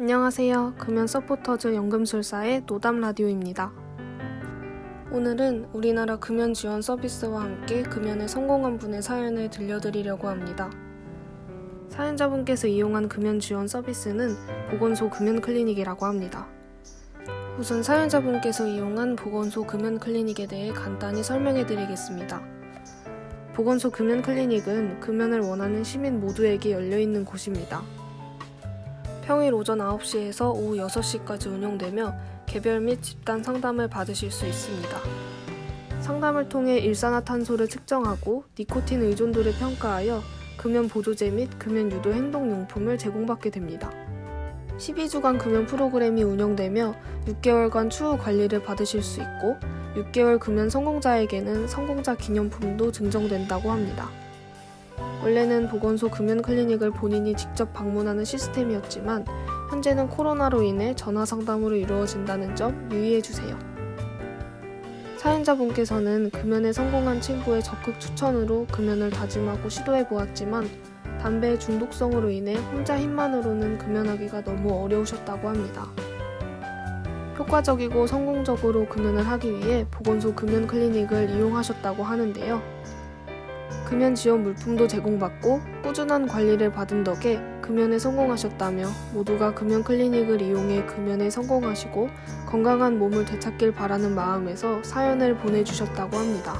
안녕하세요. 금연 서포터즈 연금술사의 노담 라디오입니다. 오늘은 우리나라 금연 지원 서비스와 함께 금연에 성공한 분의 사연을 들려드리려고 합니다. 사연자분께서 이용한 금연 지원 서비스는 보건소 금연 클리닉이라고 합니다. 우선 사연자분께서 이용한 보건소 금연 클리닉에 대해 간단히 설명해 드리겠습니다. 보건소 금연 클리닉은 금연을 원하는 시민 모두에게 열려 있는 곳입니다. 평일 오전 9시에서 오후 6시까지 운영되며 개별 및 집단 상담을 받으실 수 있습니다. 상담을 통해 일산화탄소를 측정하고 니코틴 의존도를 평가하여 금연 보조제 및 금연 유도 행동 용품을 제공받게 됩니다. 12주간 금연 프로그램이 운영되며 6개월간 추후 관리를 받으실 수 있고 6개월 금연 성공자에게는 성공자 기념품도 증정된다고 합니다. 원래는 보건소 금연 클리닉을 본인이 직접 방문하는 시스템이었지만 현재는 코로나로 인해 전화 상담으로 이루어진다는 점 유의해 주세요. 사연자분께서는 금연에 성공한 친구의 적극 추천으로 금연을 다짐하고 시도해 보았지만 담배 중독성으로 인해 혼자 힘만으로는 금연하기가 너무 어려우셨다고 합니다. 효과적이고 성공적으로 금연을 하기 위해 보건소 금연 클리닉을 이용하셨다고 하는데요. 금연 지원 물품도 제공받고 꾸준한 관리를 받은 덕에 금연에 성공하셨다며 모두가 금연 클리닉을 이용해 금연에 성공하시고 건강한 몸을 되찾길 바라는 마음에서 사연을 보내주셨다고 합니다.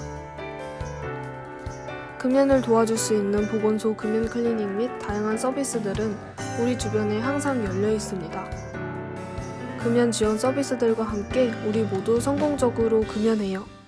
금연을 도와줄 수 있는 보건소 금연 클리닉 및 다양한 서비스들은 우리 주변에 항상 열려 있습니다. 금연 지원 서비스들과 함께 우리 모두 성공적으로 금연해요.